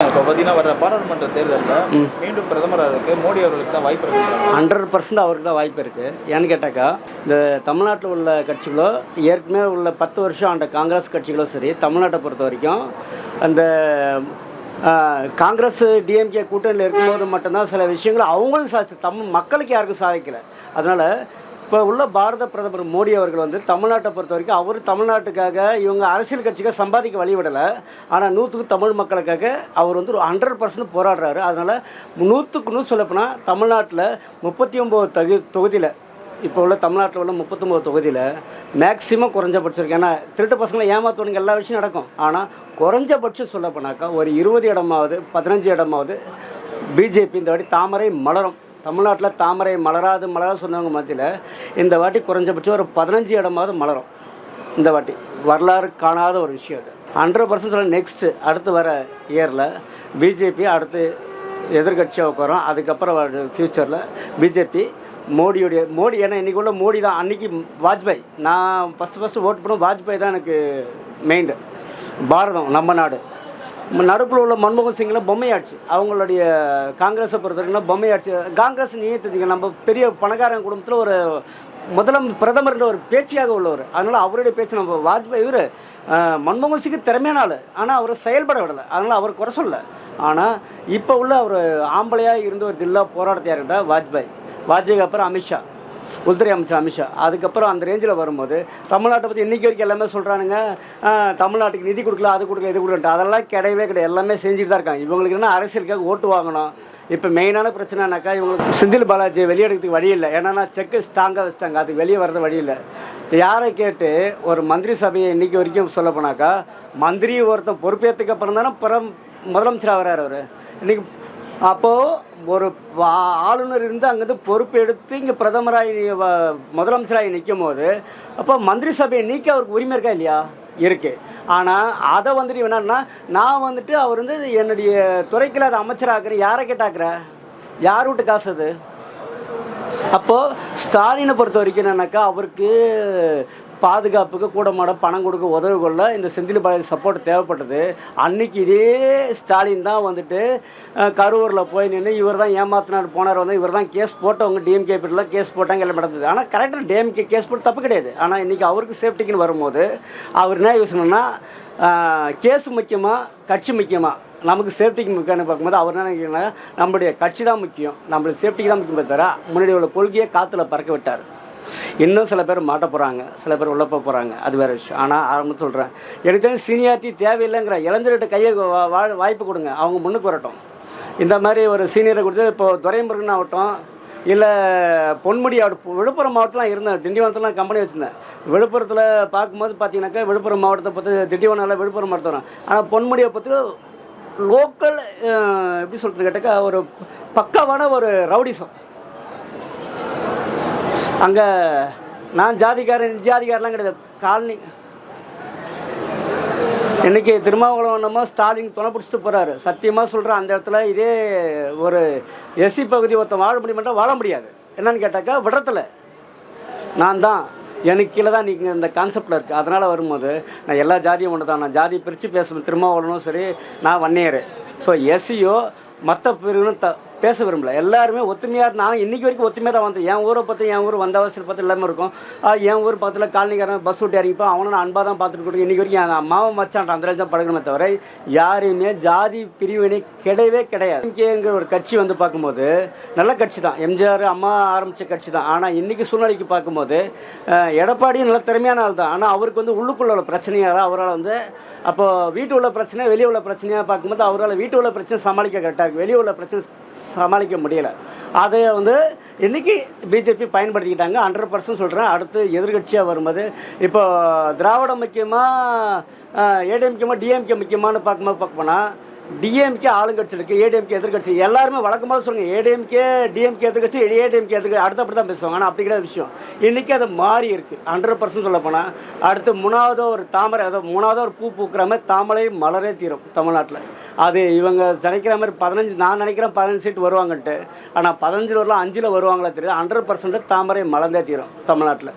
இப்போ பார்த்தீங்கன்னா வர பாராளுமன்ற தேர்தலில் மீண்டும் பிரதமர் அதுக்கு மோடி அவர்களுக்கு தான் வாய்ப்பு இருக்கு. ஹண்ட்ரட் பர்சன்ட் அவருக்கு தான் வாய்ப்பு இருக்குது ஏன்னு கேட்டாக்கா இந்த தமிழ்நாட்டில் உள்ள கட்சிகளோ ஏற்கனவே உள்ள பத்து வருஷம் ஆண்ட காங்கிரஸ் கட்சிகளோ சரி தமிழ்நாட்டை பொறுத்த வரைக்கும் அந்த காங்கிரஸ் டிஎம்கே கூட்டணியில் இருக்கும்போது மட்டும்தான் சில விஷயங்கள் அவங்களும் சாதிச்சு தமிழ் மக்களுக்கு யாருக்கும் சாதிக்கலை. அதனால் இப்போ உள்ள பாரத பிரதமர் மோடி அவர்கள் வந்து தமிழ்நாட்டை பொறுத்த வரைக்கும் அவர் தமிழ்நாட்டுக்காக இவங்க அரசியல் கட்சிக்காக சம்பாதிக்க வழிவிடலை. ஆனால் நூற்றுக்கு தமிழ் மக்களுக்காக அவர் வந்து ஒரு ஹண்ட்ரட் பர்சன்ட் போராடுறாரு. அதனால் நூற்றுக்கு நூறு சொல்லப்போனால் தமிழ்நாட்டில் முப்பத்தி ஒம்பது தகு தொகுதியில் இப்போ உள்ள தமிழ்நாட்டில் உள்ள முப்பத்தொம்போது தொகுதியில் மேக்ஸிமம் குறைஞ்சபட்சம் இருக்குது ஏன்னா திருட்டு பசங்களை ஏமாத்துவனுங்க எல்லா விஷயம் நடக்கும். ஆனால் குறைஞ்சபட்சம் சொல்லப்போனாக்கா ஒரு இருபது இடமாவது பதினஞ்சு இடமாவது பிஜேபி இந்த வாட்டி தாமரை மலரும். தமிழ்நாட்டில் தாமரை மலராது மலராது சொன்னவங்க மத்தியில் இந்த வாட்டி குறைஞ்சபட்சம் ஒரு பதினஞ்சு இடமாவது மலரும். இந்த வாட்டி. வரலாறு காணாத ஒரு விஷயம் அது. ஹண்ட்ரட் பர்சன்ட் சொல்ல நெக்ஸ்ட்டு அடுத்து வர இயரில் பிஜேபி அடுத்து எதிர்கட்சியாக உட்காரும். அதுக்கப்புறம் ஃப்யூச்சரில் பிஜேபி மோடியுடைய மோடி ஏன்னா இன்றைக்கி உள்ள மோடி தான் அன்றைக்கி வாஜ்பாய். நான் ஃபஸ்ட்டு ஃபஸ்ட்டு ஓட்டு பண்ண வாஜ்பாய் தான் எனக்கு மெயின் பாரதம் நம்ம நாடு. நடுப்புல உள்ள மன்மோகன் சிங்கில் பொம்மையாட்சி. அவங்களுடைய காங்கிரஸை பொறுத்தவரைக்கும் பொம்மையாட்சி. காங்கிரஸ் நீத்துக்கு நம்ம பெரிய பணக்காரன் குடும்பத்தில் ஒரு முதலம் பிரதமர்ன்ற ஒரு பேச்சியாக உள்ளவர். அதனால் அவருடைய பேச்சு நம்ம வாஜ்பாய் இவர் மன்மோகன் சிங் திறமையான ஆள். ஆனால் அவர் செயல்பட விடலை. அதனால் அவர் குறை சொல்ல ஆனால் இப்போ உள்ள அவர் ஆம்பளையாக இருந்தவர் ஒரு தில்லா போராட்டத்தையாக இருந்தால் வாஜ்பாய். வாஜ்பாய்க்கு அப்புறம் அமித்ஷா. உள்துறை அமைச்சர் அமித்ஷா அதுக்கப்புறம் அந்த ரேஞ்சில் வரும்போது தமிழ்நாட்டை பற்றி இன்றைக்கி வரைக்கும் எல்லாமே சொல்கிறானுங்க தமிழ்நாட்டுக்கு நிதி கொடுக்கல அது கொடுக்கல இது கொடுக்கல அதெல்லாம் கிடையவே கிடையாது. எல்லாமே செஞ்சுட்டு தான் இருக்காங்க. இவங்களுக்கு என்ன அரசியலுக்காக ஓட்டு வாங்கணும். இப்போ மெயினான பிரச்சனைனாக்கா இவங்களுக்கு செந்தில் பாலாஜியை வெளியெடுக்கிறதுக்கு வழி இல்லை. ஏன்னா செக்கு ஸ்ட்ராங்காக வச்சிட்டாங்க. அதுக்கு வெளியே வர்றது வழி இல்லை. யாரை கேட்டு ஒரு மந்திரி சபையை இன்றைக்கி வரைக்கும் சொல்ல போனாக்கா மந்திரி ஒருத்தன் பொறுப்பேற்றுக்கு அப்புறம் தானே பிற முதலமைச்சராக வர்றார் அவர். இன்றைக்கி அப்போது ஒரு ஆளுநர் இருந்து அங்கேருந்து பொறுப்பு எடுத்து இங்கே பிரதமராகி முதலமைச்சராக முதலமைச்சராகி நிற்கும் போது அப்போ மந்திரி சபையை நீக்க அவருக்கு உரிமை இருக்கா இல்லையா? இருக்கு. ஆனால் அதை வந்துட்டு என்னன்னா நான் வந்துட்டு அவர் வந்து என்னுடைய துறைக்கில் அதை அமைச்சராக்குறேன் யாரை கேட்டாக்குற? யார் வீட்டு காசு அது? அப்போது ஸ்டாலினை பொறுத்த வரைக்கும் என்னன்னாக்கா அவருக்கு பாதுகாப்புக்கு கூட மாட பணம் கொடுக்க உதவி கொள்ள இந்த செந்தில் பாலாஜி சப்போர்ட் தேவைப்பட்டது. அன்னைக்கு இதே ஸ்டாலின் தான் வந்துட்டு கரூரில் போய் நின்று இவர் தான் ஏமாத்தினார் போனார் வந்து இவர் தான் கேஸ் போட்டவங்க டிஎம்கே பீரியடில் கேஸ் போட்டாங்க எல்லாம் நடந்தது. ஆனால் கரெக்டாக டிஎம்கே கேஸ் போட்டு தப்பு கிடையாது. ஆனால் இன்றைக்கி அவருக்கு சேஃப்டிக்குன்னு வரும்போது அவர் என்ன யோசனைன்னா கேஸ் முக்கியமாக கட்சி முக்கியமாக நமக்கு சேஃப்டிக்கு முக்கியம்னு பார்க்கும்போது அவர் என்ன நினைக்கிறீங்கன்னா நம்மளுடைய கட்சி தான் முக்கியம் நம்மளுடைய சேஃப்டிக்கு தான் முக்கியம் தவிர முன்னாடி உள்ள கொள்கையை காற்றுல பறக்க விட்டார். இன்னும் சில பேர் மாட்ட போகிறாங்க சில பேர் உள்ள போக போகிறாங்க அது வேறு விஷயம். ஆனால் ஆரம்பம் சொல்கிறேன் எனக்கு தெரிஞ்சு சீனியாரிட்டி தேவையில்லைங்கிற இளைஞர்கிட்ட கையை வா- வாய்ப்பு கொடுங்க. அவங்க முன்னுக்கு வரட்டும். இந்த மாதிரி ஒரு சீனியரை கொடுத்து இப்போ துரைமுருகன் ஆகட்டும் இல்லை பொன்முடி ஆகட்டும் விழுப்புரம் மாவட்டத்தில் இருந்தேன் திண்டிவனத்தில் கம்பெனி வச்சுருந்தேன். விழுப்புரத்தில் பார்க்கும்போது பார்த்தீங்கன்னாக்கா விழுப்புரம் மாவட்டத்தை பற்றி திண்டிவனம் விழுப்புரம் மாவட்டம் ஆனால் பொன்முடியை பற்றி லோக்கல் எப்படி சொல்கிறது கேட்டாக்கா ஒரு பக்காவான ஒரு ரவுடிசம். அங்கே நான் ஜாதிக்காரன் ஜாதிக்காரெலாம் கிடையாது. காலனி. இன்றைக்கி திருமாவளவன் என்னமோ ஸ்டாலின் துணை பிடிச்சிட்டு போகிறாரு சத்தியமாக சொல்கிறேன் அந்த இடத்துல இதே ஒரு எஸ்சி பகுதி ஒருத்தன் வாழ முடியுமாட்டா வாழ முடியாது. என்னன்னு கேட்டாக்கா விடத்தில் நான் தான். எனக்கு கீழே தான் நீங்கள் இந்த கான்செப்டில் இருக்குது அதனால் வரும்போது நான் எல்லா ஜாதியும் ஒன்று தான். நான் ஜாதி பிரித்து பேசுவேன். திருமாவளவனும் சரி நான் வன்னியர். ஸோ எஸ்சியோ மற்ற பிரிவினும் த பேச விரும்பல. எல்லாருமே ஒத்துமையாக நான் இன்னைக்கு வரைக்கும் ஒத்துமையாக தான் வந்தேன் என் ஊரை பற்றி என் ஊர் வந்தவாசல் பார்த்து எல்லாமே இருக்கும். என் ஊர் பக்கத்தில் காலனிக்காரன் பஸ் விட்டு இறங்கிப்போம் அவனை நான் அன்பாக தான் பார்த்துட்டு கொடுக்கும் இன்றைக்கி வரைக்கும் என் மாவன் மச்சான் அந்த தான் பழகணுமே தவிர யாரையுமே ஜாதி பிரிவினை கிடையவே கிடையாது. எம்கேங்கிற ஒரு கட்சி வந்து பார்க்கும்போது நல்ல கட்சி தான். எம்ஜிஆர் அம்மா ஆரம்பித்த கட்சி தான். ஆனால் இன்றைக்கி சூழ்நிலைக்கு பார்க்கும்போது எடப்பாடியும் நல்ல திறமையான ஆள் தான். ஆனால் அவருக்கு வந்து உள்ளுக்குள்ள உள்ள பிரச்சனையாக அவரால் வந்து அப்போது வீட்டு உள்ள பிரச்சனை வெளியே உள்ள பிரச்சனையாக பார்க்கும்போது அவரால் வீட்டு உள்ள பிரச்சனை சமாளிக்க கரெக்டாக இருக்குது வெளியே உள்ள பிரச்சனை சமாளிக்க முடியலை. அதை வந்து இன்றைக்கி பிஜேபி பயன்படுத்திக்கிட்டாங்க. ஹண்ட்ரட் பர்சன்ட் சொல்கிறேன் அடுத்து எதிர்கட்சியாக வரும்போது இப்போ திராவிடம் முக்கியமாக ஏடிஎம்கே முக்கியமாக டிஎம்கே முக்கியமானு பார்க்கும்போது பார்க்க போனால் டிஎம்கே ஆளுங்கட்சி இருக்குது ஏடிஎம்கே எதிர்கட்சி எல்லாருமே வழக்கமாக சொல்லுங்கள் ஏடிஎம்கே டிஎம்கே எதிர்கட்சி ஏடிஎம்கே எதிர்கட்சி அடுத்த அப்படி தான் பேசுவாங்க. ஆனால் அப்படி கிடையாது விஷயம். இன்றைக்கி அது மாறி இருக்குது ஹண்ட்ரட் பர்சன்ட் சொல்ல போனால் அடுத்து மூணாவது ஒரு தாமரை அதாவது மூணாவது ஒரு பூ பூக்கிற மாதிரி தாமரை மலரே தீரும் தமிழ்நாட்டில். அது இவங்க நினைக்கிற மாதிரி பதினஞ்சு நான் நினைக்கிறேன் பதினஞ்சு சீட் வருவாங்கன்ட்டு. ஆனால் பதினஞ்சில் வரலாம் அஞ்சில் வருவாங்களா தெரியாது. ஹண்ட்ரட் பர்சன்ட் தாமரை மலர்ந்தே தீரும் தமிழ்நாட்டில்.